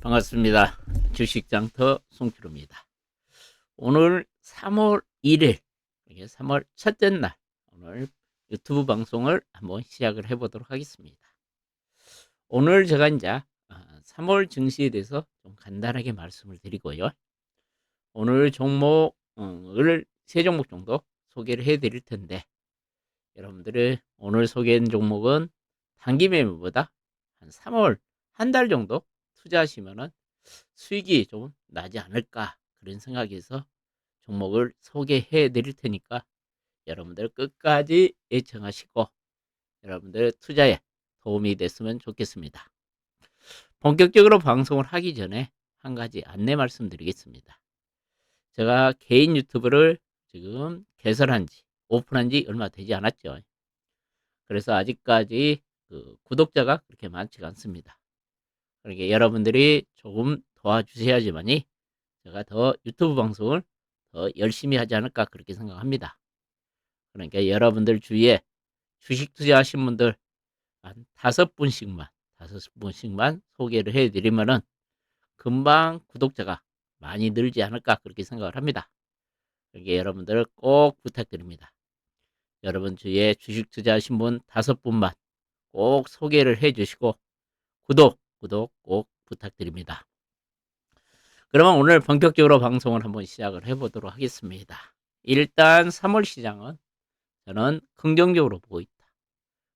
반갑습니다. 주식장터 송키로입니다. 오늘 3월 1일, 이게 3월 첫째 날, 오늘 유튜브 방송을 한번 시작을 해보도록 하겠습니다. 오늘 제가 이제 3월 증시에 대해서 좀 간단하게 말씀을 드리고요. 오늘 종목을 세 종목 정도 소개를 해 드릴 텐데, 여러분들이 오늘 소개한 종목은 단기 매매보다 한 3월 한 달 정도 투자하시면은 수익이 좀 나지 않을까 그런 생각에서 종목을 소개해 드릴 테니까 여러분들 끝까지 예청하시고 여러분들 투자에 도움이 됐으면 좋겠습니다. 본격적으로 방송을 하기 전에 한 가지 안내 말씀드리겠습니다. 제가 개인 유튜브를 지금 개설한 지 오픈한 지 얼마 되지 않았죠. 그래서 아직까지 그 구독자가 그렇게 많지가 않습니다. 그러니까 여러분들이 조금 도와주셔야지만이 제가 더 유튜브 방송을 더 열심히 하지 않을까 그렇게 생각합니다. 그러니까 여러분들 주위에 주식 투자하신 분들 한 다섯 분씩만 다섯 분씩만 소개를 해드리면은 금방 구독자가 많이 늘지 않을까 그렇게 생각을 합니다. 그러니까 여러분들 꼭 부탁드립니다. 여러분 주위에 주식 투자하신 분 다섯 분만 꼭 소개를 해주시고 구독 구독 꼭 부탁드립니다. 그러면 오늘 본격적으로 방송을 한번 시작을 해보도록 하겠습니다. 일단 3월 시장은 저는 긍정적으로 보고 있다.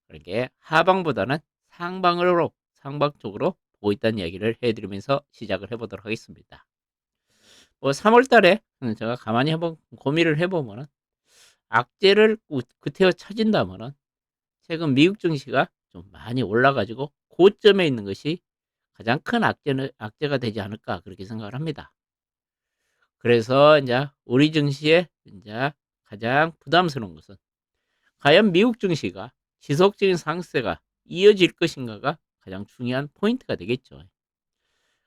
그러게 하방보다는 상방으로 상방 쪽으로 보고 있다는 이야기를 해드리면서 시작을 해보도록 하겠습니다. 뭐 3월 달에 제가 가만히 한번 고민을 해보면은 악재를 그태어 찾은다면은 최근 미국 증시가 좀 많이 올라가지고 고점에 있는 것이 가장 큰 악재는 악재가 되지 않을까 그렇게 생각을 합니다. 그래서 이제 우리 증시에 이제 가장 부담스러운 것은 과연 미국 증시가 지속적인 상승세가 이어질 것인가가 가장 중요한 포인트가 되겠죠.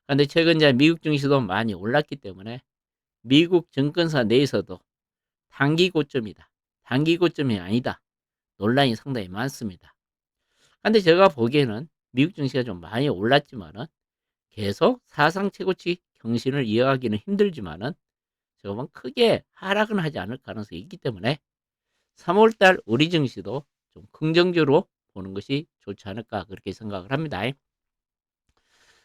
그런데 최근 이제 미국 증시도 많이 올랐기 때문에 미국 증권사 내에서도 단기 고점이다. 단기 고점이 아니다. 논란이 상당히 많습니다. 근데 제가 보기에는 미국 증시가 좀 많이 올랐지만은 계속 사상 최고치 경신을 이어가기는 힘들지만은 조금 크게 하락은 하지 않을 가능성이 있기 때문에 3월달 우리 증시도 좀 긍정적으로 보는 것이 좋지 않을까 그렇게 생각을 합니다.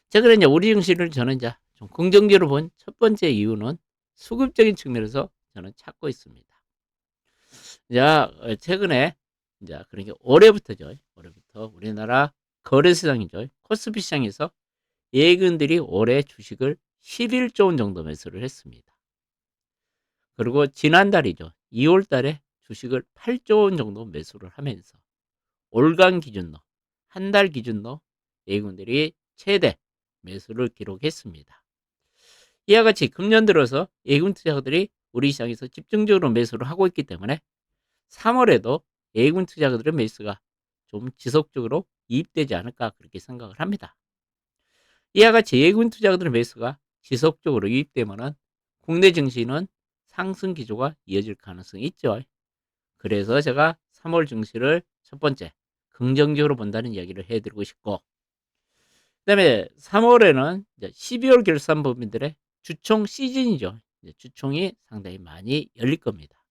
최근에 이제 우리 증시를 저는 이제 좀 긍정적으로 본 첫 번째 이유는 수급적인 측면에서 저는 찾고 있습니다. 자, 최근에 이제 그러니까 올해부터죠. 올해부터 우리나라 거래시장이죠. 코스피 시장에서 예금들이 올해 주식을 11조 원 정도 매수를 했습니다. 그리고 지난달이죠. 2월 달에 주식을 8조 원 정도 매수를 하면서 올간 기준로, 한 달 기준로 예금들이 최대 매수를 기록했습니다. 이와 같이 금년 들어서 예금 투자자들이 우리 시장에서 집중적으로 매수를 하고 있기 때문에 3월에도 예금 투자자들의 매수가 좀 지속적으로 이입되지 않을까 그렇게 생각을 합니다. 이와 같이 예금 투자자들의 매수가 지속적으로 유입되면은 국내 증시는 상승 기조가 이어질 가능성이 있죠. 그래서 제가 3월 증시를 첫 번째 긍정적으로 본다는 이야기를 해드리고 싶고, 그 다음에 3월에는 12월 결산 법인들의 주총 시즌이죠. 주총이 상당히 많이 열릴 겁니다.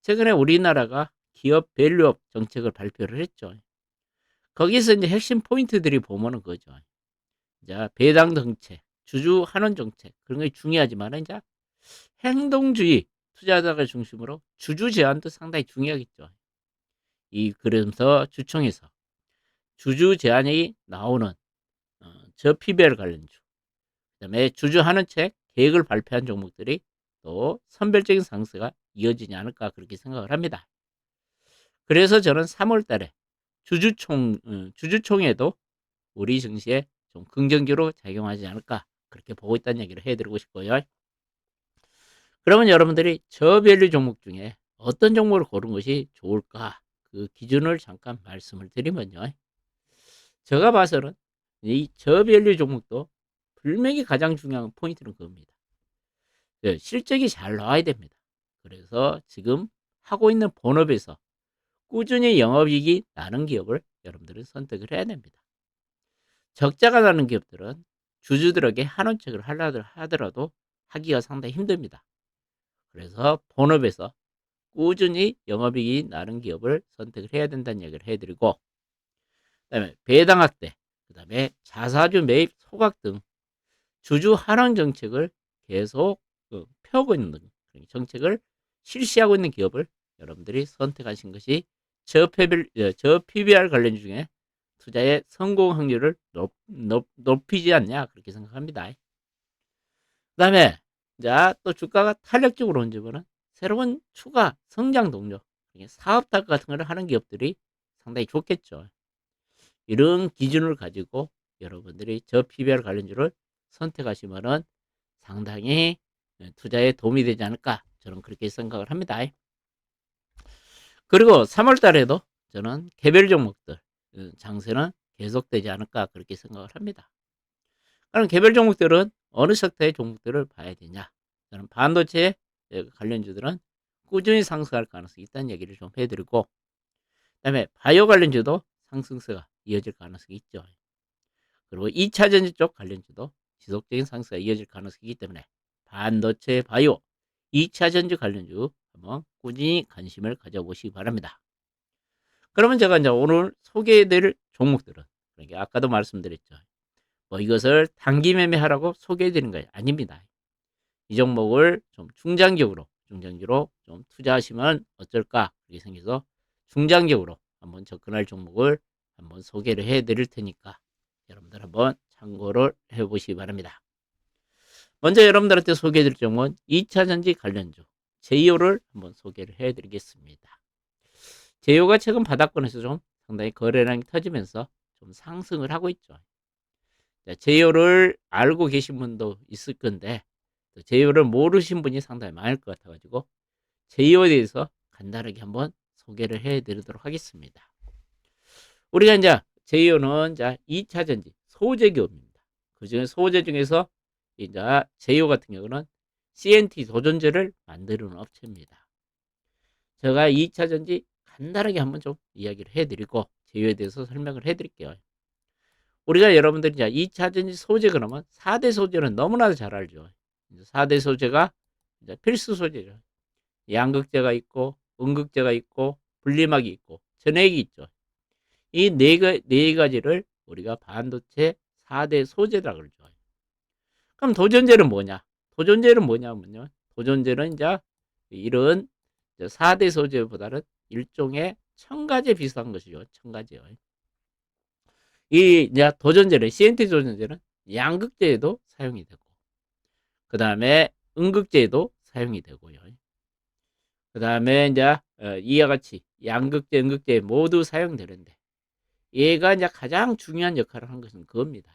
최근에 우리나라가 기업 밸류업 정책을 발표를 했죠. 거기서 이제 핵심 포인트들이 보면은 그죠. 이제 배당 정책, 주주 환원 정책 그런 게 중요하지만 이제 행동주의 투자자를 중심으로 주주 제한도 상당히 중요하겠죠. 이 그러면서 주총에서 주주 제한이 나오는 어, 저 PBR 관련주, 그 다음에 주주 환원 책 계획을 발표한 종목들이 또 선별적인 상승가 이어지지 않을까 그렇게 생각을 합니다. 그래서 저는 3월 달에 주주총, 어, 주주총에도 우리 증시에 좀 긍정적으로 작용하지 않을까 그렇게 보고 있다는 얘기를 해드리고 싶고요. 그러면 여러분들이 저밸류 종목 중에 어떤 종목을 고른 것이 좋을까 그 기준을 잠깐 말씀을 드리면요. 제가 봐서는 이 저밸류 종목도 분명히 가장 중요한 포인트는 그겁니다. 네, 실적이 잘 나와야 됩니다. 그래서 지금 하고 있는 본업에서 꾸준히 영업이익이 나는 기업을 여러분들은 선택을 해야 됩니다. 적자가 나는 기업들은 주주들에게 한원책을 하더라도 하기가 상당히 힘듭니다. 그래서 본업에서 꾸준히 영업이익이 나는 기업을 선택을 해야 된다는 얘기를 해드리고 그다음에 배당 확대, 그다음에 자사주 매입 소각 등 주주 환원 정책을 계속 그 펴고 있는 정책을 실시하고 있는 기업을 여러분들이 선택하신 것이 저PBR, 어, 저PBR 관련 중에 투자의 성공 확률을 높, 높, 높이지 않냐 그렇게 생각합니다. 그 다음에 자 또 주가가 탄력적으로 온 집은 새로운 추가 성장 동력, 사업 달 같은 걸 하는 기업들이 상당히 좋겠죠. 이런 기준을 가지고 여러분들이 저 PBR 관련주를 선택하시면은 상당히 투자에 도움이 되지 않을까 저는 그렇게 생각을 합니다. 그리고 3월 달에도 저는 개별 종목들 어, 장세는 계속되지 않을까 그렇게 생각을 합니다. 그럼 개별 종목들은 어느 섹터의 종목들을 봐야 되냐? 저는 반도체 관련주들은 꾸준히 상승할 가능성이 있다는 얘기를 좀 해드리고, 그다음에 바이오 관련주도 상승세가 이어질 가능성이 있죠. 그리고 2차 전지 쪽 관련주도 지속적인 상승가 이어질 가능성이 있기 때문에 반도체 바이오 2차 전지 관련주 한번 꾸준히 관심을 가져보시기 바랍니다. 그러면 제가 이제 오늘 소개해드릴 종목들은 그러니까 아까도 말씀드렸죠. 뭐 이것을 단기 매매하라고 소개해드리는 거 아닙니다. 이 종목을 좀 중장기적으로 중장기로 좀 투자하시면 어쩔까 이렇게 생겨서 중장기적으로 한번 접근할 종목을 한번 소개를 해드릴 테니까 여러분들 한번 참고를 해보시기 바랍니다. 먼저 여러분들한테 소개해드릴 종목은 2차전지 관련주 제이오를 한번 소개를 해드리겠습니다. 제이오가 최근 바닥권에서 좀 상당히 거래량이 터지면서 좀 상승을 하고 있죠. 제이오를 알고 계신 분도 있을 건데 제이오를 모르신 분이 상당히 많을 것 같아가지고 제이오에 대해서 간단하게 한번 소개를 해드리도록 하겠습니다. 우리가 이제 제이오는 자 2차 전지 소재 기업입니다. 그 중에 소재 중에서 이제 제이오 같은 경우는 CNT 도전제를 만드는 업체입니다. 제가 2차 전지 간단하게 한번 좀 이야기를 해드리고 제휴에 대해서 설명을 해드릴게요. 우리가 여러분들이 이제 2차 전지 소재 그러면 4대 소재는 너무나도 잘 알죠. 4대 소재가 이제 필수 소재죠. 양극재가 있고 음극재가 있고 분리막이 있고 전액이 있죠. 이네네 가지를 우리가 반도체 4대 소재라고 그러죠. 그럼 도전제는 뭐냐? 도전제는 뭐냐면요. 도전제는 이제 이런 4대 소재보다는 일종의 첨가제 비슷한 것이죠. 첨가제요. 이 이제 도전제는 CNT 도전제는 양극재에도 사용이 되고 그 다음에 음극재에도 사용이 되고요. 그 다음에 이제 어, 이와 같이 양극재, 음극재 모두 사용되는데 얘가 이제 가장 중요한 역할을 한 것은 그겁니다.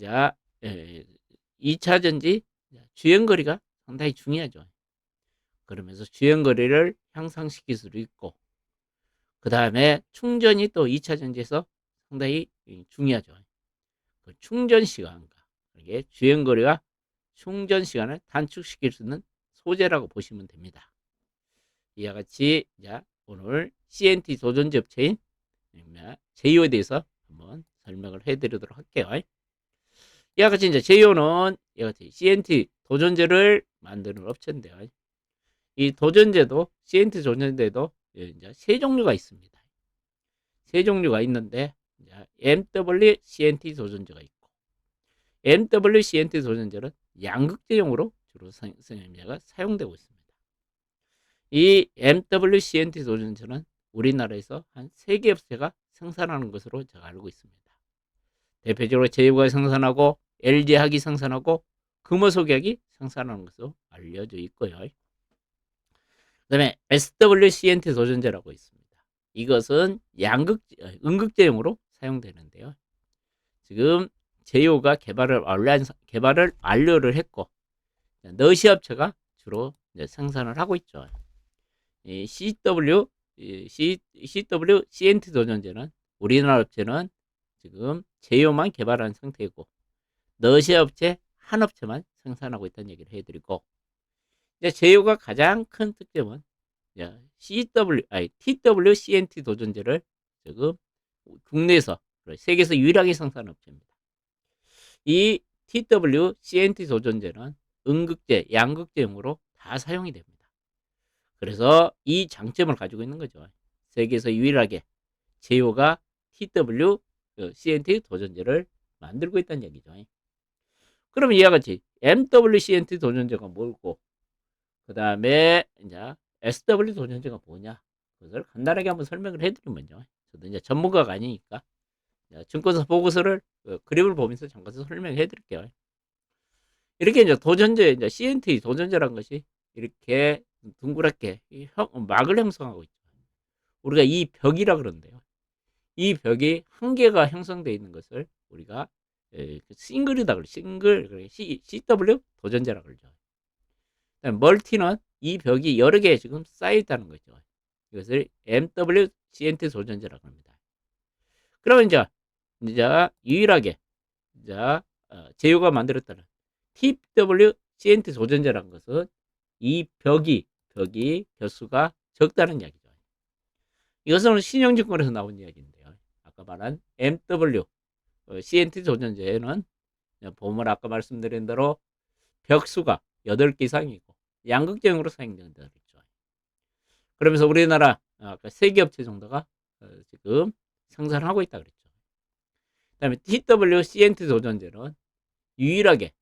자, 2차 전지 주행거리가 상당히 중요하죠. 그러면서 주행거리를 향상시킬 수도 있고, 그 다음에 충전이 또 2차 전지에서 상당히 중요하죠. 그 충전 시간과 이게 주행거리가 충전 시간을 단축시킬 수 있는 소재라고 보시면 됩니다. 이와 같이 자, 오늘 CNT 도전지 업체인 제이오에 대해서 한번 설명을 해드리도록 할게요. 이와 같이 이제 제이오는 이와 같이 CNT 도전제를 만드는 업체인데요. 이 도전제도 CNT 도전제도 이제 세 종류가 있습니다. 세 종류가 있는데 MW CNT 도전제가 있고 MW CNT 도전제는 양극재용으로 주로 생산자가 사용되고 있습니다. 이 MW CNT 도전제는 우리나라에서 한 3개 업체가 생산하는 것으로 제가 알고 있습니다. 대표적으로 제이가 생산하고 LG학이 생산하고 금호속약이 생산하는 것으로 알려져 있고요. 그 다음에 SWCNT 도전제라고 있습니다. 이것은 양극, 음극제용으로 사용되는데요. 지금 제이오가 개발을 완료, 개발을 완료를 했고, 너시 업체가 주로 생산을 하고 있죠. 이 CW, C, CW, CNT 도전제는 우리나라 업체는 지금 제이오만 개발한 상태이고, 너시 업체 한 업체만 생산하고 있다는 얘기를 해드리고, 이제 제이오가 가장 큰 특징은 CW, 아니 TW, CNT 도전제를 지금 국내에서 세계에서 유일하게 생산한 업체입니다. 이 TW CNT 조전제는 음극제, 양극제용으로 다 사용이 됩니다. 그래서 이 장점을 가지고 있는 거죠. 세계에서 유일하게 제요가 TW 그 도전제를 만들고 있다는 얘기죠. 그러면 이와 같이 MWCNT 도전제가 뭐고, 그 다음에 이제 SW 도전제가 뭐냐? 그것을 간단하게 한번 설명을 해드리면요. 저도 이제 전문가가 아니니까 증권사 보고서를 그 그림을 보면서 잠깐 설명해 드릴게요. 이렇게 이제 도전제, 이제 CNT 도전제란 것이 이렇게 둥그랗게 형, 막을 형성하고 있죠. 우리가 이 벽이라 그러는데요. 이 벽이 한 개가 형성되어 있는 것을 우리가 에, 그 싱글이다 그래. 싱글, C, CW 도전제라 그러죠. 멀티는 이 벽이 여러 개 지금 쌓여 있다는 거죠. 이것을 MW CNT 도전제라고 합니다. 그러면 이제 이제 유일하게 이제 어, 제휴가 만들었다는 TW CNT 조전제라는 것은 이 벽이 벽이 개수가 적다는 이야기죠. 이것은 신용증권에서 나온 이야기인데요. 아까 말한 MW 어, CNT 조전제는 보면 아까 말씀드린 대로 벽수가 8개 이상이고 양극재용으로 사용된다 그랬죠. 그러면서 우리나라 아까 세개 업체 정도가 어, 지금 생산하고 있다 그랬죠. 그 다음에 TWCNT 도전제는 유일하게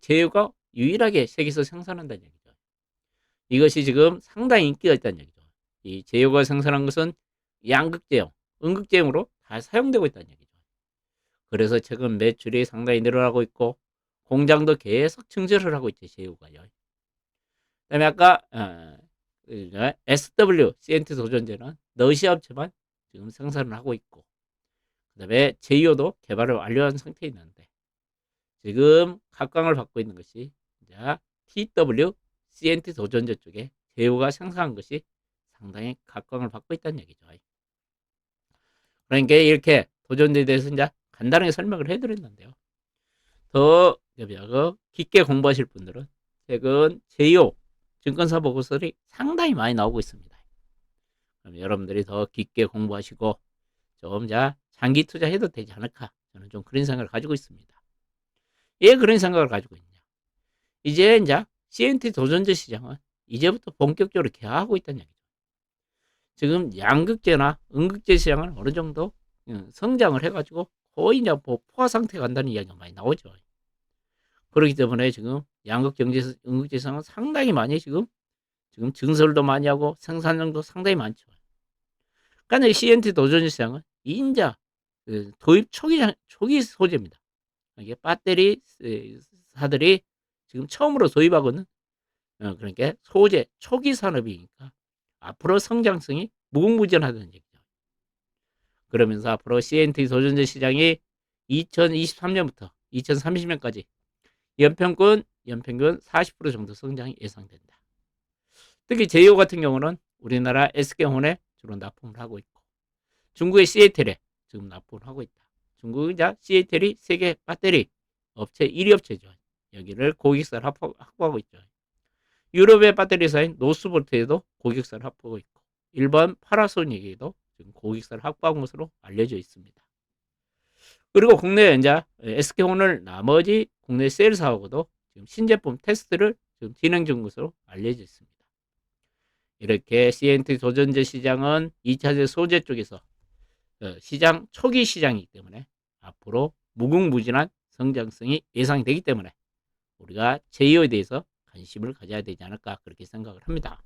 제휴가 유일하게 세계에서 생산한다는 얘기죠. 이것이 지금 상당히 인기가 있다는 얘기죠. 이 제휴가 생산한 것은 양극제형, 음극제형으로 다 사용되고 있다는 얘기죠. 그래서 최근 매출이 상당히 늘어나고 있고 공장도 계속 증설을 하고 있죠. 제휴가요. 그다음에 아까 어, SW CNT 도전제는 러시아 업체만 지금 생산을 하고 있고 그 다음에 제이오도 개발을 완료한 상태에 있는데 지금 각광을 받고 있는 것이 이제 TW CNT 도전제 쪽에 제이오가 생산한 것이 상당히 각광을 받고 있다는 얘기죠. 그러니까 이렇게 도전제에 대해서 이제 간단하게 설명을 해드렸는데요. 더 깊게 공부하실 분들은 최근 제이오 증권사 보고서들이 상당히 많이 나오고 있습니다. 그럼 여러분들이 더 깊게 공부하시고 좀 자, 장기 투자해도 되지 않을까? 저는 좀 그런 생각을 가지고 있습니다. 왜 그런 생각을 가지고 있냐? 이제 이제 CNT 도전제 시장은 이제부터 본격적으로 개화하고 있다는 얘기죠. 지금 양극재나 음극재 시장은 어느 정도 어, 성장을 해가지고 거의 이제 뭐 포화 상태 간다는 이야기가 많이 나오죠. 그렇기 때문에 지금 양극 경제, 시장은 상당히 많이 지금 지금 증설도 많이 하고 생산량도 상당히 많죠. 그러니까 CNT 도전 시장은 인자 그 도입 초기 초기 소재입니다. 이게 배터리 사들이 지금 처음으로 도입하고는 어, 그러니까 소재 초기 산업이니까 앞으로 성장성이 무궁무진하다는 얘기죠. 그러면서 앞으로 CNT 도전제 시장이 2023년부터 2030년까지 연평균 연평균 40% 정도 성장이 예상된다. 특히 제이오 같은 경우는 우리나라 SK혼에 주로 납품을 하고 있고 중국의 시애틀에 지금 납품을 하고 있다. 중국은 이제 시애틀이 세계 배터리 업체 1위 업체죠. 여기를 고객사를 확보하고 있죠. 유럽의 배터리사인 노스볼트에도 고객사를 확보하고 있고 일본 파라소닉에도 지금 고객사를 확보한 것으로 알려져 있습니다. 그리고 국내 이제 SK혼을 나머지 국내 세일사하고도 지금 신제품 테스트를 지금 진행 중 것으로 알려져 있습니다. 이렇게 CNT 도전제 시장은 2차제 소재 쪽에서 어, 시장 초기 시장이기 때문에 앞으로 무궁무진한 성장성이 예상이 되기 때문에 우리가 제이오에 대해서 관심을 가져야 되지 않을까 그렇게 생각을 합니다.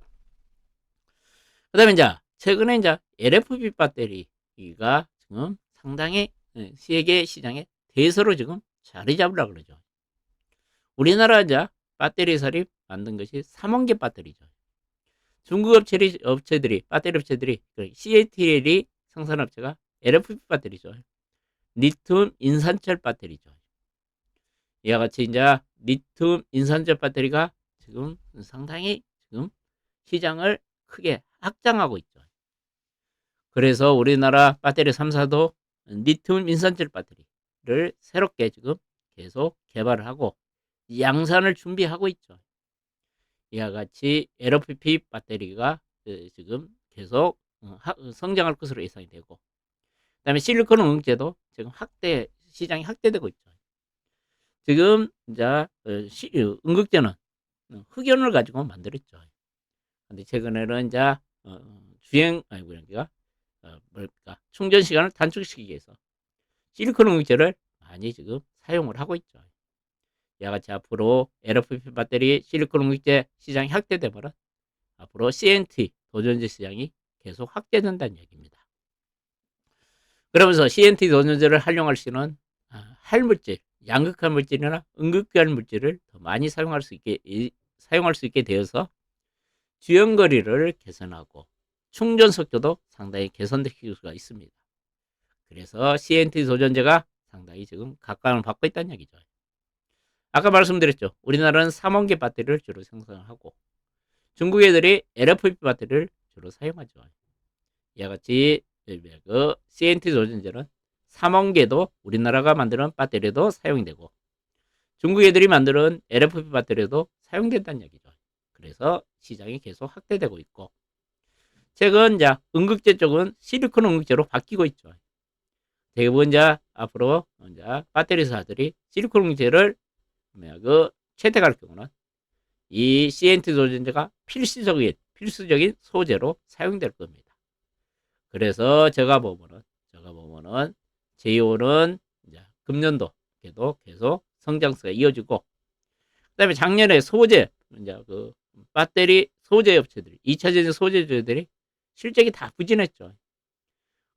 그 다음에 이제 최근에 이제 LFP 배터리가 지금 상당히 어, 세계 시장에 대서로 지금 자리 잡으려고 그러죠. 우리나라 이제 배터리 설립 만든 것이 3원계 배터리죠. 중국 업체들이, 업체들이 배터리 업체들이 CATL이 생산업체가 LFP 배터리죠. 리튬 인산철 배터리죠. 이와 같이 이제 리튬 인산철 배터리가 지금 상당히 지금 시장을 크게 확장하고 있죠. 그래서 우리나라 배터리 3사도 리튬 인산철 배터리를 새롭게 지금 계속 개발을 하고 양산을 준비하고 있죠. 이와 같이 LFP 배터리가 그 지금 계속 어, 성장할 것으로 예상이 되고 그 다음에 실리콘 응제도 지금 확대 시장이 확대되고 있죠. 지금 이제 어, 시- 어, 어, 흑연을 가지고 만들었죠. 근데 최근에는 이제 어, 주행 아니고 그러니까 어, 뭐랄까 충전 시간을 단축시키기 위해서 실리콘 응급제를 많이 지금 사용을 하고 있죠. 이와 같이 앞으로 LFP 배터리 실리콘 응급제 시장이 확대되면 앞으로 CNT 도전제 시장이 계속 확대된다는 얘기입니다. 그러면서 CNT 도전제를 활용할 수 있는 아, 할물질, 양극한 물질이나 응급기한 물질을 더 많이 사용할 수 있게 이- 사용할 수 있게 되어서 주행거리를 개선하고 충전 속도도 상당히 개선될 수가 있습니다. 그래서 CNT 도전제가 상당히 지금 각광을 받고 있다는 얘기죠. 아까 말씀드렸죠. 우리나라는 3원계 배터리를 주로 생산하고 중국 애들이 LFP 배터리를 주로 사용하죠. 이와 같이 그 CNT 도전제는 3원계도 우리나라가 만드는 배터리도 사용되고 중국 애들이 만드는 LFP 배터리도 사용된다는 얘기죠. 그래서 시장이 계속 확대되고 있고 최근 이제 응급제 쪽은 실리콘 응급제로 바뀌고 있죠. 대부분 이제 앞으로 이제 배터리 회사들이 실리콘 응급제를 뭐야, 그 채택할 경우는 이 CNT 도전제가 필수적인 필수적인 소재로 사용될 겁니다. 그래서 제가 보면은 제가 보면은 제이오는 이제 금년도에도 계속 성장세가 이어지고 그다음에 작년에 소재 이제 그 배터리 소재 업체들이 2차전지 소재주들이 실적이 다 부진했죠.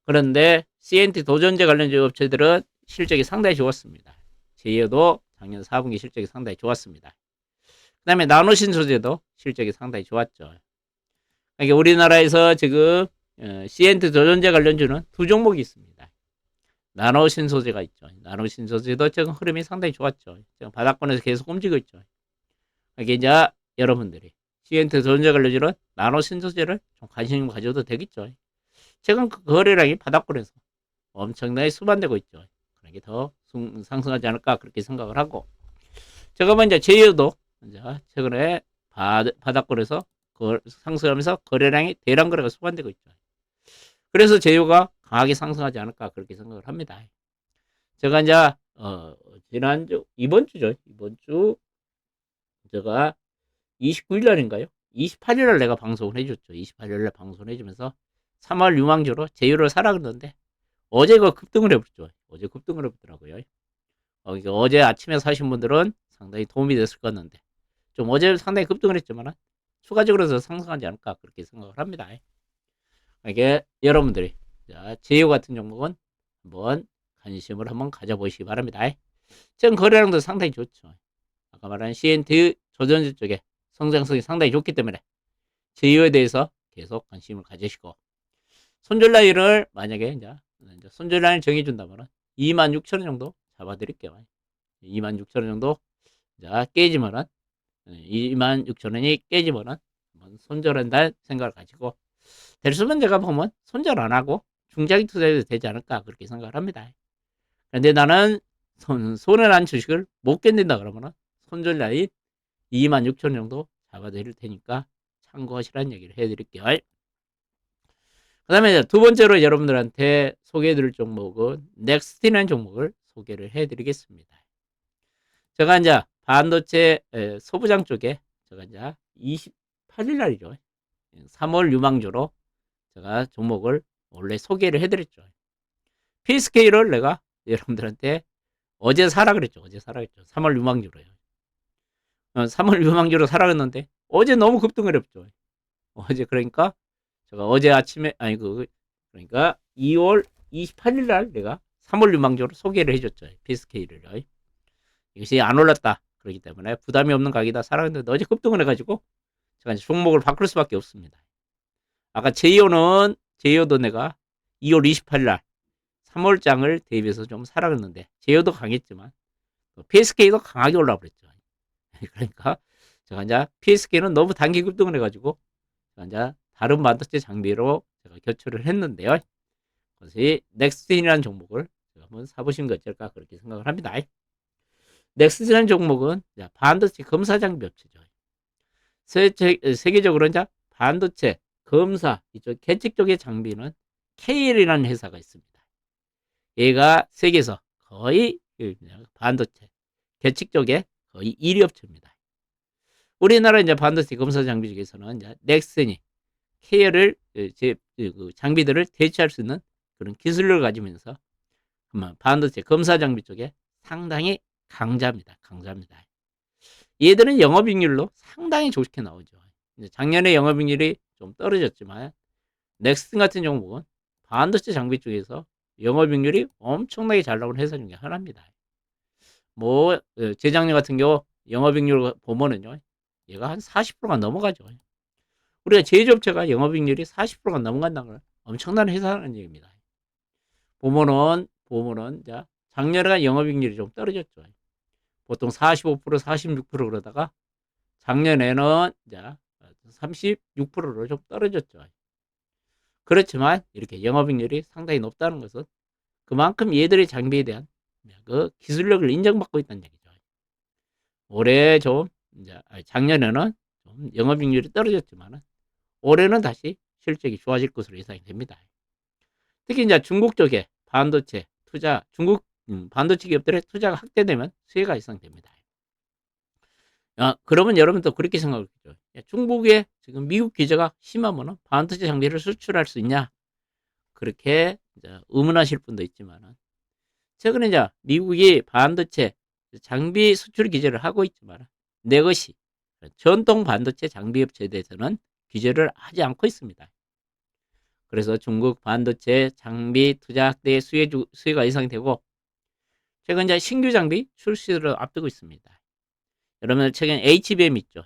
그런데 CNT 도전제 관련주 업체들은 실적이 상당히 좋았습니다. 제이오도 작년 4분기 실적이 상당히 좋았습니다. 그 다음에 나노신 소재도 실적이 상당히 좋았죠. 그러니까 우리나라에서 지금 어, CNT 도전제 관련주는 두 종목이 있습니다. 나노신 소재가 있죠. 나노신 소재도 지금 흐름이 상당히 좋았죠. 지금 바닥권에서 계속 움직이고 있죠. 그러니까 이제 여러분들이 CNT 도전제 관련주는 나노 신 소재를 좀 관심 가져도 되겠죠. 최근 그 거래량이 바닥권에서 엄청나게 수반되고 있죠. 그러게 더 숭- 상승하지 않을까 그렇게 생각을 하고 제가 뭐 이제 제이어도 이제 최근에 바, 바닥권에서 거, 상승하면서 거래량이 대량 거래가 수반되고 있죠. 그래서 제휴가 강하게 상승하지 않을까 그렇게 생각을 합니다. 제가 이제 어, 지난주 이번 주죠. 이번 주 제가 29일 날인가요? 28일 날 내가 방송을 해줬죠. 28일 날 방송을 해주면서 3월 유망주로 제휴를 사라 그러는데 어제 그 급등을 해버렸죠. 어제 급등을 해보더라고요. 어, 어제 아침에 사신 분들은 상당히 도움이 됐을 것 같는데 좀 어제 상당히 급등을 했지만 추가적으로 더 상승하지 않을까 그렇게 생각을 합니다. 이게 여러분들이 자, 제휴 같은 종목은 한번 관심을 한번 가져보시기 바랍니다. 지금 거래량도 상당히 좋죠. 아까 말한 CNT 조전지 쪽에 성장성이 상당히 좋기 때문에 제휴에 대해서 계속 관심을 가지시고 손절 라인을 만약에 이제, 손절 라인을 정해준다면 26,000원 정도 잡아드릴게요. 26,000원 정도 자 깨지면은 26,000원이 깨지면은 한번 손절한다는 생각을 가지고 될 수면 제가 보면 손절 안 하고 중장기 투자해도 되지 않을까 그렇게 생각을 합니다. 그런데 나는 손, 손해 난 주식을 못 견딘다 그러면은 손절 라인 26,000원 정도 잡아드릴 테니까 참고하시라는 얘기를 해드릴게요. 그 다음에 두 번째로 여러분들한테 소개해드릴 종목은 넥스티라는 종목을 소개를 해드리겠습니다. 제가 이제 반도체 에, 소부장 쪽에 제가 이제 28일 날이죠. 3월 유망주로 제가 종목을 원래 소개를 해드렸죠. PSK를 내가 여러분들한테 어제 사라 그랬죠. 어제 사라 그랬죠. 3월 유망주로요. 어, 3월 유망주로 사라 그랬는데 어제 너무 급등을 했죠. 어제 그러니까 제가 어제 아침에 아니 그 그러니까 2월 28일 날 내가 3월 유망주로 소개를 해줬죠. PSK를 이것이 안 올랐다. 그렇기 때문에 부담이 없는 가격이다. 사라는데 어제 급등을 해가지고 제가 이제 종목을 바꿀 수밖에 없습니다. 아까 제이오는 제이오도 내가 2월 28일 날 3월장을 대비해서 좀 그랬는데 제이오도 강했지만 PSK도 강하게 올라 버렸죠. 그러니까 제가 이제 PSK는 너무 단기 급등을 해가지고 제가 이제 다른 반도체 장비로 제가 교체를 했는데요. 그것이 넥스틴이라는 종목을 제가 한번 사보시는 게 어떨까 그렇게 생각을 합니다. 넥스틴이라는 종목은 반도체 검사 장비 업체죠. 세계, 세계적으로 이제 반도체 검사 이쪽 계측 쪽의 장비는 KL이라는 회사가 있습니다. 얘가 세계에서 거의 그 반도체 계측 쪽에 거의 1위 업체입니다. 우리나라 이제 반도체 검사 장비 중에서는 이제 넥슨이 케어를 그 제, 그 장비들을 대체할 수 있는 그런 기술을 가지면서 반도체 검사 장비 쪽에 상당히 강자입니다. 강자입니다. 얘들은 영업이익률로 상당히 좋게 나오죠. 작년에 영업이익률이 좀 떨어졌지만 넥슨 같은 종목은 반도체 장비 쪽에서 영업이익률이 엄청나게 잘 나오는 회사 중에 하나입니다. 뭐 어, 재작년 같은 경우 영업이익률 보면은요, 얘가 한 40%가 넘어가죠. 우리가 제조업체가 영업이익률이 40%가 넘어간다는 걸 엄청난 회사라는 얘기입니다. 보면은 보면은 자 작년에 영업이익률이 좀 떨어졌죠. 보통 45% 46% 그러다가 작년에는 자 36%로 좀 떨어졌죠. 그렇지만 이렇게 영업이익률이 상당히 높다는 것은 그만큼 얘들의 장비에 대한 그 기술력을 인정받고 있다는 얘기죠. 올해 좀 이제 작년에는 좀 영업이익률이 떨어졌지만 올해는 다시 실적이 좋아질 것으로 예상이 됩니다. 특히 이제 중국 쪽에 반도체 투자 중국 음, 반도체 기업들의 투자가 확대되면 수혜가 예상됩니다. 아, 그러면 여러분도 그렇게 생각하겠죠. 야, 중국에 지금 미국 규제가 심하면 반도체 장비를 수출할 수 있냐? 그렇게 의문하실 분도 있지만은 최근에 이제 미국이 반도체 장비 수출 규제를 하고 있지만 내 것이 전통 반도체 장비 업체에 대해서는 규제를 하지 않고 있습니다. 그래서 중국 반도체 장비 투자 확대 수혜 수혜가 예상이 되고 최근 이제 신규 장비 출시를 앞두고 있습니다. 여러분 최근 HBM 있죠.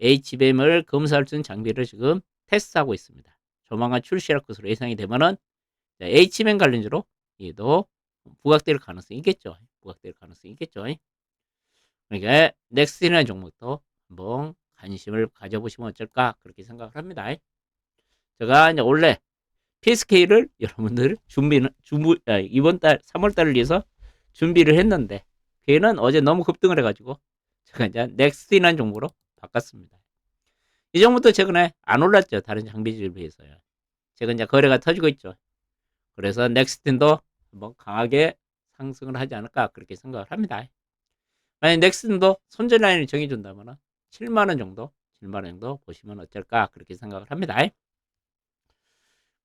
HBM을 검사할 수 있는 장비를 지금 테스트하고 있습니다. 조만간 출시할 것으로 예상이 되면은 HBM 관련주로 얘도 부각될 가능성이 있겠죠. 부각될 가능성이 있겠죠. 그러니까 넥스트라는 종목도 한번 관심을 가져보시면 어쩔까 그렇게 생각을 합니다. 제가 이제 원래 PSK를 여러분들 준비는 준비 아, 이번 달 3월 달을 위해서 준비를 했는데 걔는 어제 너무 급등을 해가지고 제가 이제 넥스트라는 종목으로 바꿨습니다. 이 종목도 최근에 안 올랐죠. 다른 장비주에 비해서요. 최근 이제 거래가 터지고 있죠. 그래서 넥스틴도 한번 강하게 상승을 하지 않을까 그렇게 생각을 합니다. 만약 넥슨도 손절 라인을 정해준다면 7만원 정도, 7만원 정도 보시면 어떨까 그렇게 생각을 합니다.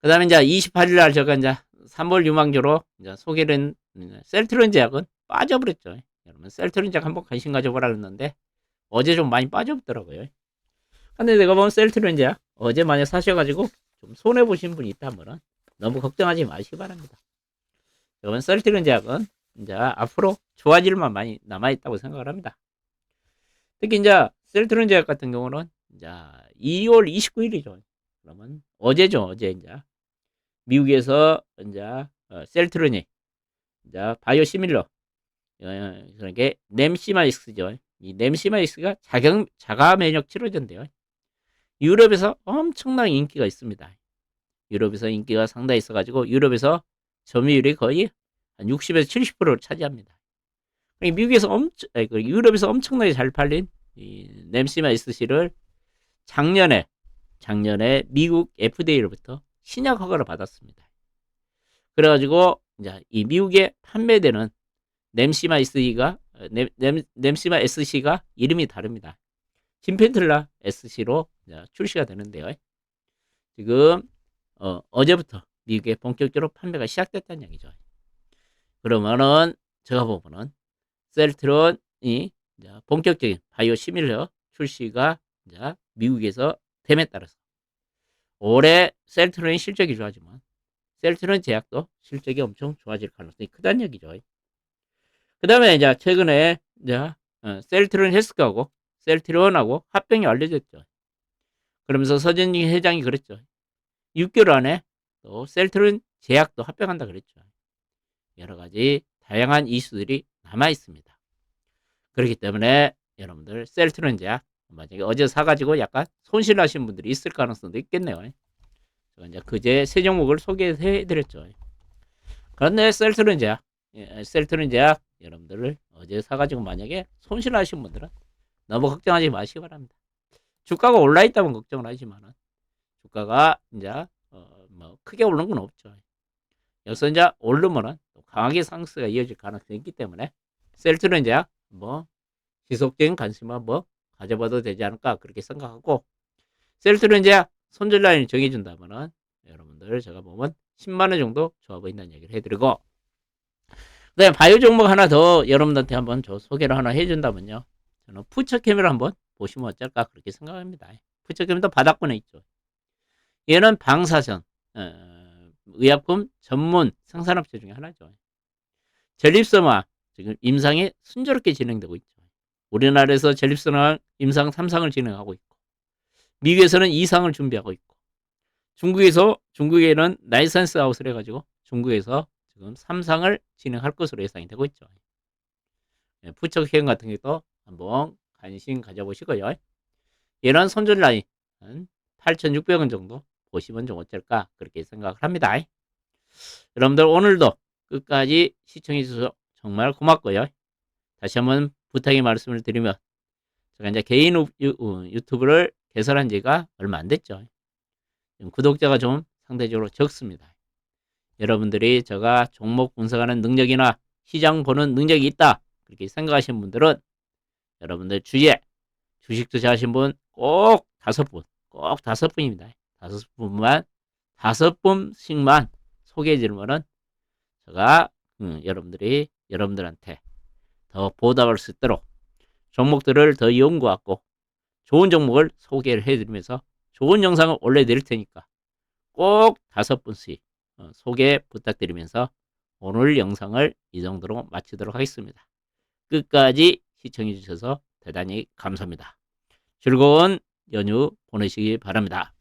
그 다음에 이제 28일 날 제가 이제 3월 유망주로 이제 소개된 셀트론 제약은 빠져버렸죠. 여러분 셀트론 제약 한번 관심 가져보라 그랬는데 어제 좀 많이 빠져버더라고요. 근데 내가 보면 셀트론 제약 어제 만약 사셔가지고 좀 손해 보신 분이 있다면 너무 걱정하지 마시기 바랍니다. 여러분 셀트론 제약은 이제 앞으로 좋아질 만 많이 남아 있다고 생각을 합니다. 특히 이제 셀트론 제약 같은 경우는 이제 2월 29일이죠. 그러면 어제죠, 어제 이제 미국에서 이제 어, 셀트론이 이제 바이오 시밀러 어, 그러니까 넴시마이스죠. 이 넴시마이스가 자경 자가 면역 치료제인데요. 유럽에서 엄청난 인기가 있습니다. 유럽에서 인기가 상당히 있어가지고 유럽에서 점유율이 거의 한 60에서 70%를 차지합니다. 미국에서 엄청, 아니, 그 유럽에서 엄청나게 잘 팔린 이 nem시마이스시를 작년에 작년에 미국 FDA로부터 신약 허가를 받았습니다. 그래가지고 이제 이 미국에 판매되는 넴시마 SC가 이름이 다릅니다. 짐펜틀라 SC로 출시가 되는데요. 지금 어, 어제부터 미국에 본격적으로 판매가 시작됐다는 얘기죠. 그러면은 제가 보면은 셀트론이 본격적인 바이오 시밀러 출시가 이제 미국에서 됨에 따라서 올해 셀트론이 실적이 좋아지만 셀트론 제약도 실적이 엄청 좋아질 가능성이 크다는 얘기죠. 그 다음에 이제 최근에 이제 어, 셀트론 헬스하고 셀트론하고 합병이 알려졌죠. 그러면서 서진희 회장이 그랬죠. 6개월 안에 또 셀트론 제약도 합병한다 그랬죠. 여러 가지 다양한 이슈들이 남아 있습니다. 그렇기 때문에 여러분들 셀트론 제약 만약에 어제 사가지고 약간 손실하신 분들이 있을 가능성도 있겠네요. 제가 이제 그제 세 종목을 소개해 드렸죠. 그런데 셀트론 제약, 예, 셀트론 제약 여러분들을 어제 사가지고 만약에 손실하신 분들은 너무 걱정하지 마시기 바랍니다. 주가가 올라 있다면 걱정을 하지만 주가가 이제 어, 뭐 크게 오르는 건 없죠. 여기서 이제 오르면은 강하게 상승가 이어질 가능성이 있기 때문에 셀트론 제약 뭐 지속적인 관심을 한번 가져봐도 되지 않을까 그렇게 생각하고 셀트로 이제 손절 라인을 정해준다면은 여러분들 제가 보면 10만 원 정도 좋아 보인다는 얘기를 해드리고 그 다음에 바이오 종목 하나 더 여러분들한테 한번 저 소개를 하나 해준다면요. 저는 푸처캠을 한번 보시면 어쩔까 그렇게 생각합니다. 푸처캠도 바닥권에 있죠. 얘는 방사선 어, 의약품 전문 생산업체 중에 하나죠 전립선화 지금 임상이 순조롭게 진행되고 있죠 우리나라에서 전립선화 임상 3상을 진행하고 있고 미국에서는 2상을 준비하고 있고 중국에서 중국에는 라이선스 아웃을 해가지고 중국에서 지금 3상을 진행할 것으로 예상이 되고 있죠. 예, 푸처형 같은 것도 한번 관심 가져보시고요. 이런 손절 라인 8,600원 정도 보시면 좀 어쩔까 그렇게 생각을 합니다. 여러분들 오늘도 끝까지 시청해 주셔서 정말 고맙고요. 다시 한번 부탁의 말씀을 드리면 제가 이제 개인 유, 유튜브를 개설한 지가 얼마 안 됐죠. 구독자가 좀 상대적으로 적습니다. 여러분들이 제가 종목 분석하는 능력이나 시장 보는 능력이 있다. 그렇게 생각하시는 분들은 여러분들 주위에 주식 투자하신 분 꼭 다섯 분, 꼭 다섯 분입니다. 다섯 분만, 다섯 분씩만 소개해 주면은 제가 음, 여러분들이 여러분들한테 더 보답할 수 있도록 종목들을 더 연구하고 좋은 종목을 소개를 해드리면서 좋은 영상을 올려드릴 테니까 꼭 다섯 분씩 어, 소개 부탁드리면서 오늘 영상을 이 정도로 마치도록 하겠습니다. 끝까지 시청해 주셔서 대단히 감사합니다. 즐거운 연휴 보내시기 바랍니다.